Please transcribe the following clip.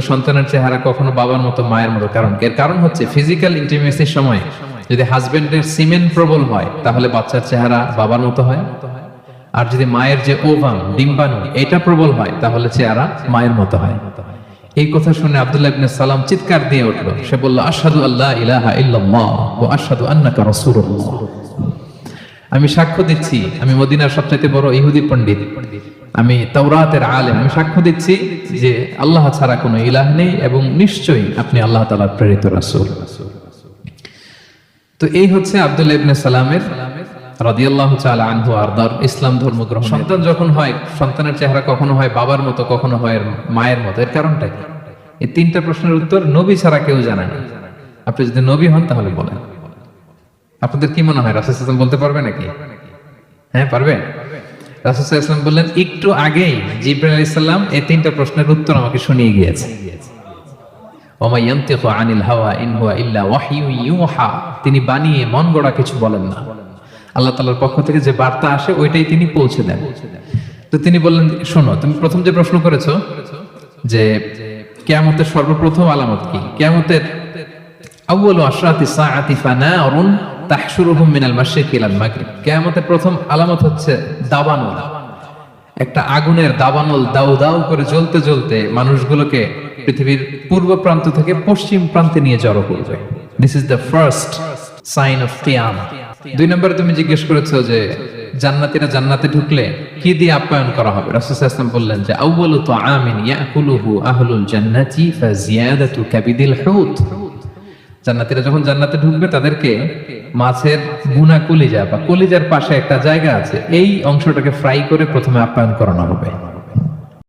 সন্তানের চেহারা কখনো বাবার মতো, মায়ের মতো। কারণ এর কারণ হচ্ছে ফিজিক্যাল ইন্টিমেসির সময় যদি হাজবেন্ডের সিমেন্ট প্রবল হয়, তাহলে বাচ্চার চেহারা বাবার মতো হয়। আর যদি মায়ের যে ওভাম, ডিম্বাণু, এটা প্রবল হয়, তাহলে চেহারা মায়ের মতো হয়। এই কথা শুনে আব্দুল্লাহ ইবনে সালাম চিৎকার দিয়ে উঠল। সে বলল, আশহাদু আল্লাহ ইলাহা ইল্লাল্লাহ ওয়া আশহাদু আন্নাকা রাসূলুল্লাহ। আমি সাক্ষ্য দিচ্ছি, আমি মদিনার সবচাইতে বড় ইহুদি পণ্ডিত। আমি তাওরাতের আলেম। আমি সাক্ষ্য দিচ্ছি যে আল্লাহ ছাড়া কোনো ইলাহ নেই এবং নিশ্চয়ই আপনি আল্লাহ তাআলার প্রেরিত রাসূল। তো এই হচ্ছে আব্দুল ইবনে সালামের রাদিয়াল্লাহু তাআলা আনহু আরদার ইসলাম ধর্ম গ্রহণ সন্তান যখন হয়, সন্তানের চেহারা কখনো হয় বাবার মতো, কখনো হয় মায়ের মতো। এর কারণটা কি? এই তিনটা প্রশ্নের উত্তর নবী ছাড়া কেউ জানে না। আপনি যদি নবী হন তাহলে বলেন। আপনাদের কি মনে হয়, রাসূল বলতে পারবে নাকি? হ্যাঁ পারবে? রাসূল বললেন, একটু আগেই জিব্রাইল আলাইহিস সালাম এই তিনটা প্রশ্নের উত্তর আমাকে শুনিয়ে গিয়েছে। আনিল হাওয়া ইন হুয়া ইল্লা ইউহা। তিনি বানিয়ে মন গড়া কিছু বলেন না। আল্লাহ তাআলার পক্ষ থেকে যে বার্তা আসে, ওইটাই তিনি পৌঁছে দেন। তো তিনি বললেন, শোনো, তুমি প্রথম যে প্রশ্ন করেছ, যে কিয়ামতের সর্বপ্রথম আলামত কি? কিয়ামতের আউয়ালু আশরাতি সাআতি ফানারুন তাহশুরুহুম মিনাল মাগরিব। প্রথম আলামত হচ্ছে দাবানল। একটা আগুনের দাবানল দাউ দাউ করে জ্বলতে জ্বলতে মানুষগুলোকে পৃথিবীর পূর্ব প্রান্ত থেকে পশ্চিম প্রান্তে নিয়ে জড়ো করবে this is the first sign of কিয়ামা দুই নম্বরে তুমি জিজ্ঞেস করেছ যে, জান্নাতীরা জান্নাতে ঢুকলে কি দিয়ে আপ্যায়ন করা হবে? রাসূল সাল্লাল্লাহু বললেন যে, আউয়ালু তুআমিন ইয়াকুলুহু আহলুল জান্নাতি ফাজিয়াদাতু কাবিদিল হুত। জান্নাতীরা যখন জান্নাতে ঢুকবে, তাদেরকে মাছের বুনা কলিজা বা কলিজার পাশে একটা জায়গা আছে। এই অংশটাকে ফ্রাই করে প্রথমে আপ্যায়ন করানো হবে।